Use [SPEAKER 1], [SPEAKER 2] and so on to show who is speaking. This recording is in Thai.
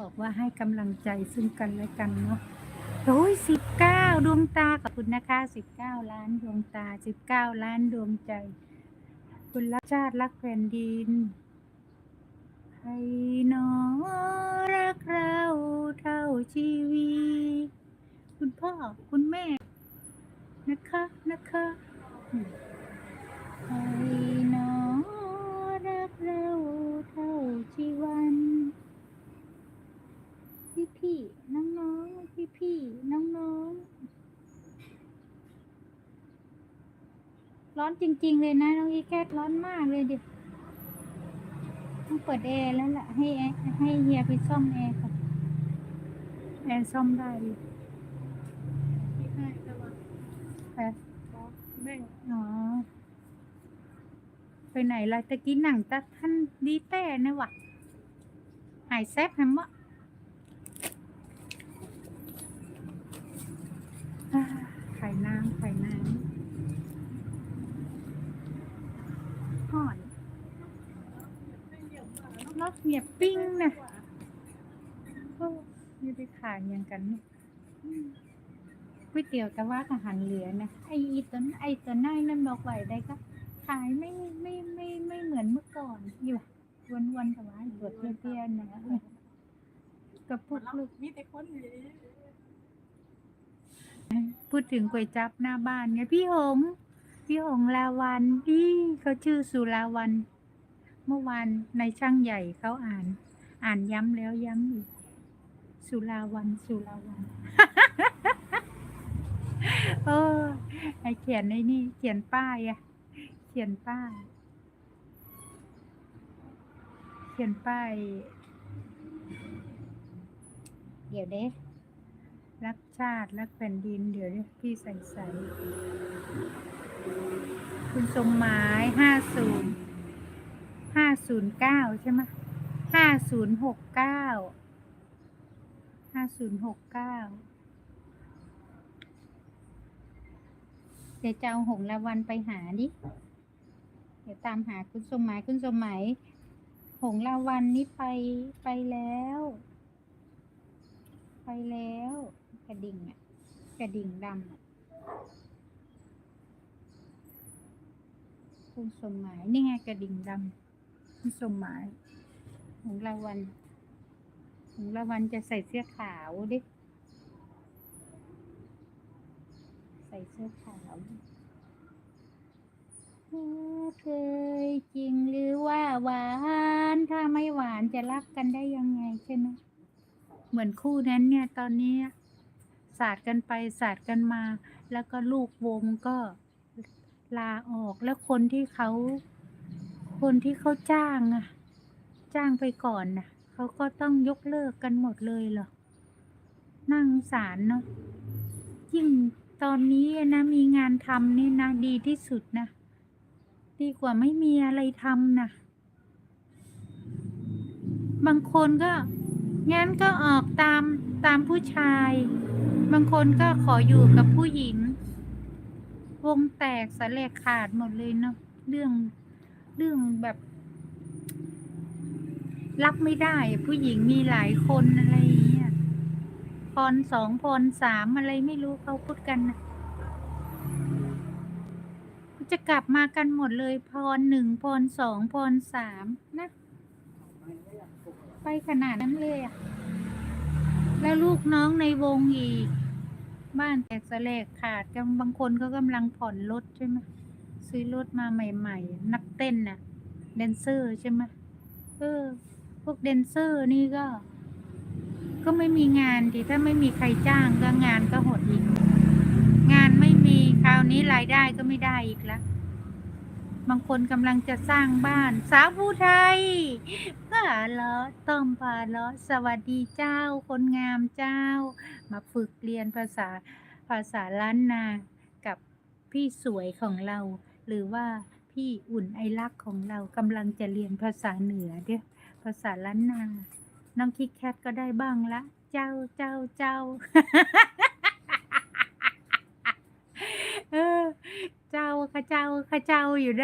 [SPEAKER 1] บอกว่าให้กำลังใจซึ่งกันและกันเนาะโอ้ยสิบเก้าดวงตาขอบคุณนะคะสิบเก้าล้านดวงตาสิบเก้าล้านดวงใจ คุณรักชาติรักแผ่นดินใครหนอรักเราเท่าชีวีคุณพ่อคุณแม่นะคะนะคะ น้องน้องๆ ร้อนจริง ๆ เลยนะ น้องอีแคทร้อนมากเลยดิต้องเปิดแอร์แล้วล่ะ ให้แอร์ให้เฮียไปซ่อมแอร์ก่อนแอร์ซ่อมได้ดิ
[SPEAKER 2] ที่ให้แต่ว่า
[SPEAKER 1] แต่
[SPEAKER 2] แม่ง
[SPEAKER 1] อ๋อไปไหนล่ะตะกี้หนังตาท่านดีแต่นะวะหายแซ่บแฮมวะอ่าไข่น้ำไข่น้ำ ห่อนรสเหยียบปิ้งนะโอ้ไม่ได้ขายยังกันนี่อืมก๋วยเตี๋ยวแต่ว่าอาหารเหลือนะไออีตัวนั้นไอตัวนั่นนั่นบอกไหวได้ก็ขายไม่ไม่ไม่ไม่เหมือนเมื่อก่อนอยู่วันวันๆแต่ว่าบดเตี้ยๆนะกระปุกลูก
[SPEAKER 2] มีแต่คนอยู่
[SPEAKER 1] พูดถึงก๋วยจับหน้าบ้านไงพี่หง พี่หงลาวันพี่เขาชื่อสุลาวัน เมื่อวานในช่างใหญ่เขาอ่าน อ่านย้ำแล้วย้ำอีก สุลาวันสุลาวันเออไอเขียนในนี่ เขียนป้ายอะเขียนป้าย เขียนป้าย เดี๋ยวเด้รักชาติ รักแผ่นดิน เดี๋ยวเดี๋ยวพี่ใส่ใส่ คุณสมหมายห้าศูนย์ห้าศูนย์เก้าใช่ไหมห้าศูนย์หกเก้าห้าศูนย์หกเก้าเดี๋ยวจะเอาหงละวันไปหาดิ เดี๋ยวตามหาคุณสมหมายคุณสมหมายหงละวันนี้ไปไปแล้ว ไปแล้ว กระดิ่งอะกระดิ่งดำอะ คุณสมหมาย นี่ไงกระดิ่งดำคุณสมหมายของละวันของละวันจะใส่เสื้อขาวดิ ใส่เสื้อขาวเธอเคยจริงหรือว่าหวาน ถ้าไม่หวานจะรักกันได้ยังไงใช่ไหมเหมือนคู่นั้นเนี่ยตอนนี้ สาดกันไปสาดกันมา แล้วก็ลูกวงก็ ลาออกแล้วคนที่เขา คนที่เขาจ้างอะจ้างไปก่อนน่ะเขาก็ต้องยกเลิกกันหมดเลยเหรอนั่งสารเนาะยิ่งตอนนี้นะมีงานทำนี่นะดีที่สุดนะดีกว่าไม่มีอะไรทำนะบางคนก็งั้นก็ออกตามตามผู้ชาย บางคนก็ขออยู่กับผู้หญิง วงแตกสะเลกขาดหมดเลยเนาะเรื่องเรื่องแบบ รับไม่ได้ ผู้หญิงมีหลายคนอะไรอย่างเงี้ยพรสองพรสามอะไรไม่รู้เขาพูดกันนะจะกลับมากันหมดเลยพรหนึ่งพรสองพรสามนะ ไปขนาดนั้นเลยอะแล้วลูกน้องในวงอีก บ้านแตกสลกขาดกันบางคนก็กำลังผ่อนรถใช่ไหมซื้อรถมาใหม่ ๆ นักเต้นน่ะแดนเซอร์ใช่ไหมเออพวกแดนเซอร์นี่ก็ ก็ไม่มีงานดีถ้าไม่มีใครจ้างก็งานก็หดอีก งานไม่มีคราวนี้รายได้ก็ไม่ได้อีกแล้ว บางคนกำลังจะสร้างบ้าน สาวผู้ไทยผ่าลาะต้อมผ่าลาะสวัสดีเจ้า คนงามเจ้า มาฝึกเรียนภาษาภาษาล้านนา กับพี่สวยของเรา หรือว่าพี่อุ่นไอรักของเรากำลังจะเรียนภาษาเหนือเด้อภาษาล้านนา น้องคิดแคทก็ได้บ้างละ เจ้าเจ้าเจ้าเออเจ้าข้าเจ้าข้าเจ้าอยู่ได้